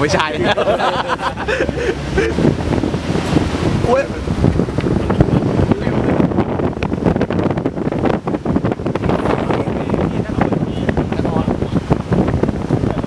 ไม่ใช่ โอ้ย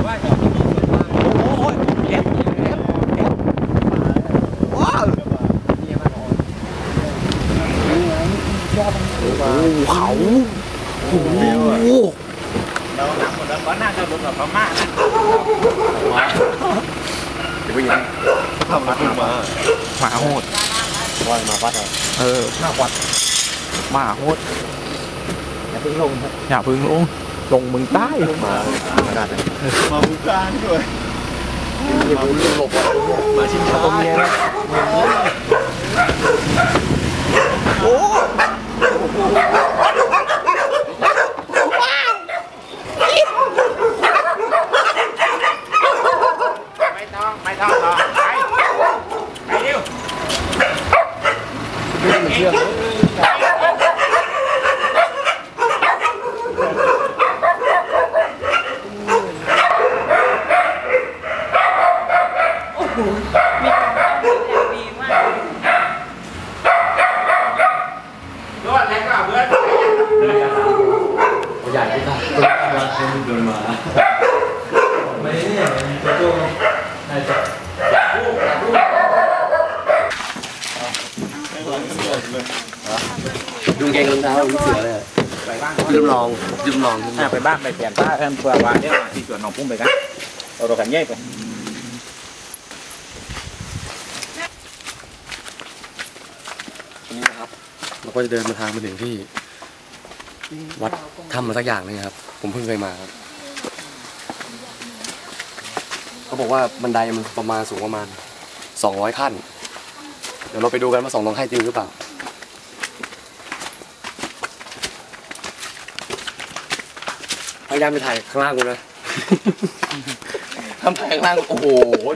โอ้ยเอฟเอฟเอฟว้าวโอ้โหเขาโอ้โห เราหนักหมดแล้วก็น่าจะลงกับพม่านะ เดี๋ย วไปยังทำมาทำมาหมาโหดวันมาวัดเหรอเออหน้าวัดหมาโหดอย่าเพิ่งลงครับอย่าพึ่งลงลงมึงใต้มาขนาดไหนมาบุกการด้วยมาบุกหลบมาชิมชาตรงนี้นะ โอ้ ไม่ต้องไม่ต้องรอไปไปเร็ว ดีมาก รวดแล้วก็เพื่อน ใหญ่ที่สุดตัวคนเดินมาไม่เนี่ยตัวตัวน่าจะ ดูเกงรองเท้าลูกเสือเลยไปบ้างลืมลองลืมลองไปบ้างไปเปลี่ยนป้าเพิ่มเพื่อว่าเนี่ยที่สวนหนองปุ้มไปกันเราเรากันแยกไปนี่นะครับเราก็จะเดินมาทางมาถึงที่ วัดถ้ำมาสักอย่างนึงครับ ผมเพิ่งเคยมาครับเขาบอกว่าบันไดมันประมาณสูงประมาณสองร้อยขั้น ดี๋ยวเราไปดูกันว่าสองร้อยขั้นจริงหรือเปล่าพยายามไปถ่ายข้างล่างกูนะทำถ่ายข้างล่างโอ้โห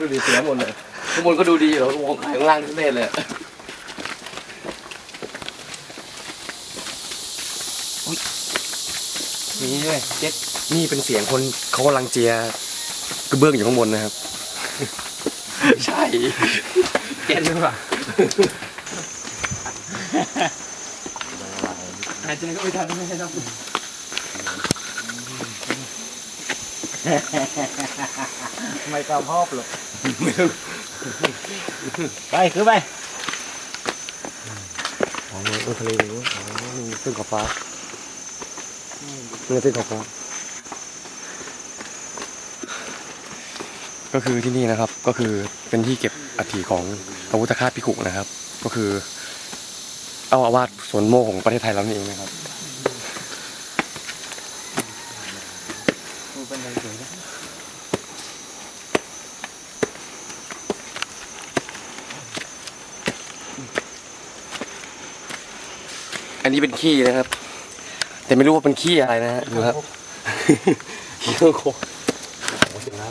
ดูดีเสียหมดเลยข้างบนก็ดูดีเหรอมองถ่ายข้างล่างทุเรศเลยอุ๊ยนี่ด้วยเจ็ดนี่เป็นเสียงคนเขากำลังเจียกระเบื้องอยู่ข้างบนนะครับ ใช่ เจ็ดหรือเปล่า หายใจก็ไม่ทันไม่ให้ต้องไม่กล้าพอบหรอกไปคือไปอ๋อเออทะเลตรงนู้นอ๋อนี่เส้นขอบฟ้านี่เส้นขอบฟ้า ก็คือที่นี่นะครับก็คือเป็นที่เก็บอัฐิของพระพุทธคาตพิขุนะครับ ก็คือเอาอาวาสสวนโมของประเทศไทยเรานี่เองนะครับอันนี้เป็นขี้นะครับ แต่ไม่รู้ว่าเป็นขี้อะไรนะฮะดูครับขี้โคโอ้โหถึงแล้ว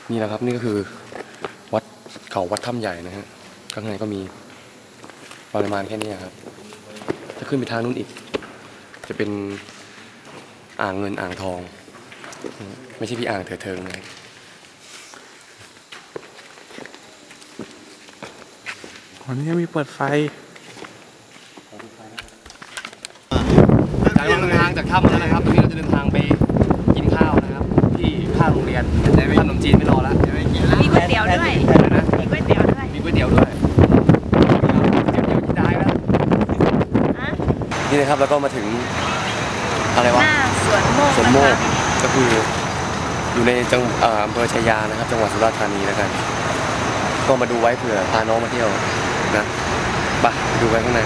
นี่แหละครับนี่ก็คือวัดเขาวัดถ้ำใหญ่นะฮะข้างในก็มีปริมาณแค่นี้ครับถ้าขึ้นไปทางนู้นอีก จะเป็นอ่างเงินอ่างทอง ไม่ใช่พี่อ่างเถิดเทิงนะวันนี้มีเปิดไฟจากเดินทางจากถ้ำมาแล้วนะครับตอนนี้เราจะเดินทางไปกินข้าวนะครับ ที่ ข้างโรงเรียนขนมจีนไม่รอแล้วมีก๋วยเตี๋ยวด้วยนะมีก๋วยเตี๋ยวด้วยมีก๋วยเตี๋ยวด้วยเดี๋ยวเดี๋ยวกินได้แล้วอะนี่นะครับแล้วก็มาถึงอะไรหวะน้าสวนโมกสวนโมกนะคะก็คืออยู่ในจังเอ่ออำเภอชายานะครับ จังหวัดสุราษฎร์ธานีแล้วกันก็มาดูไว้เผื่อพาน้องมาเที่ยวนะไปดูกันข้างใน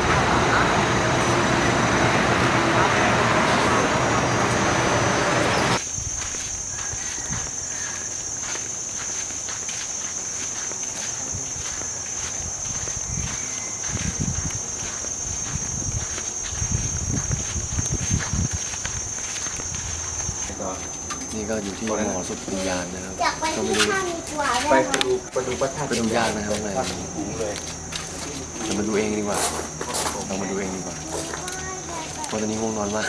นี่ก็อยู่ที่หอสุดวิญญาณนะครับ อยากไปก็ที่ไม่รู้ข้างดีกว่าไปได้ไหมดูไปดูประทัดไปดูยากนะครับข้างในหูเลยเดี๋ยวมาดูเองดีกว่าเรามาดูเองดีกว่าเพราะตอนนี้ง่วงนอนมาก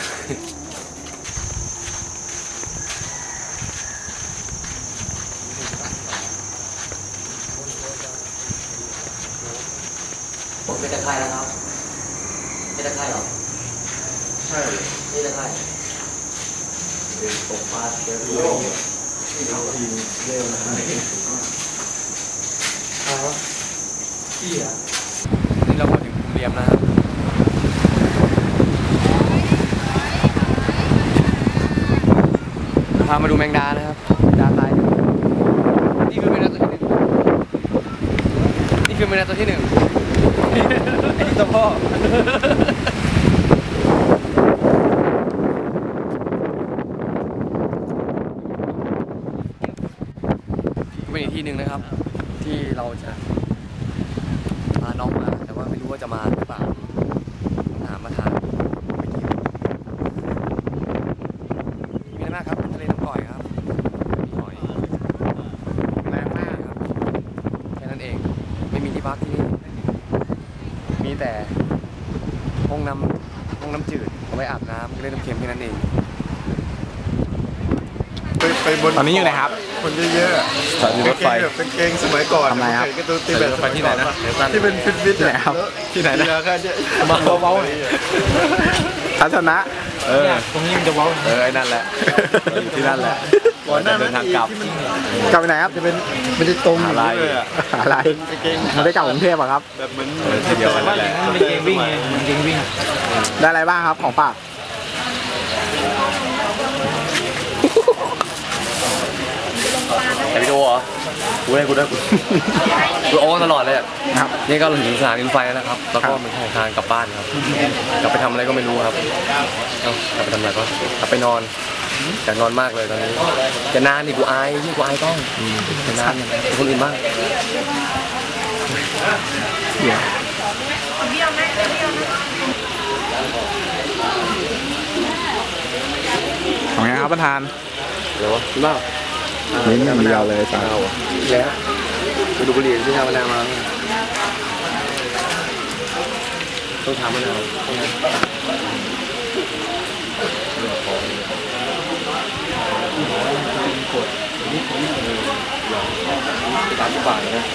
ผมเป็นตะไคร่นะครับ เป็นตะไคร่หรอ ใช่นี่ตะไคร่ เป็นตกปลาเจอโลกทีมเร็วนะนี่เรามาถึงภูเรียมนะครับพามาดูแมงดานะครับดาตายนี่คือแมงดาตัวที่หนึ่งนี่คือแมงดาตัวที่หนึ่งไอ้นี่ตัวพ่อ เป็นอีกที่หนึ่งนะครับ ที่เราจะพาน้องมาแต่ว่าไม่รู้ว่าจะมาหรือเปล่าต้องถามมาทางไม่เกี่ยวมีอะไรมากครับทะเลน้ำก่อยครับมีหอยแรงมากครับแค่นั้นเองไม่มีที่พักที่นี่มีแต่ห้องน้ำห้องน้ำจืดเอาไว้อาบน้ำเล่นน้ำเค็มแค่นั้นเอง ไปไปบนตอนนี้อยู่ไหนครับ คนเยอะๆสถานีรถไฟกางเกงแบบกางเกงสมัยก่อนทำไรครับกางเกงการ์ตูนตีแบบสมัยก่อนปะที่เป็นฟิตฟิตที่ไหนครับที่ไหนนะแค่เนี้ยเบาๆหน่อยทัศนะเออตรงนี้มันจะเว้าเออไอ้นั่นแหละเราอยู่ที่นั่นแหละก่อนหน้าเดินั้นนทางอีกลับที่มันกลับไปไหนครับจะเป็นมันจะตรงอะไรเลยอะอะไรกางเกงมันได้กลับกรุงเทพอะครับแบบเหมือนเออทีเดียวกันนั่นแหละมันเป็นเกงวิ่งไงมันเกงวิ่งได้อะไรบ้างครับของฝาก แต่วิดีโอเหรอกูได้กูได้กูกูโอ้ตลอดเลยอะครับ นี่ก็ถึงสถานีรถไฟแล้วนะครับ แล้วก็เป็นทางกลับบ้านครับ กลับไปทำอะไรก็ไม่รู้ครับเอ้ากลับไปทำอะไรก็กลับไปนอนอยากนอนมากเลยตอนนี้ จะนานดิกูอายยิ่งกูอายต้องจะนานเป็นคนอื่นบ้างของไงครับประธาน เดี๋ยวบ้าง นี่ไม่มีเราเลยจ้าแล้วไปดูบุหรี่ที่ทำมะนาวมาต้องทำมะนาวสามสิบบาทนะ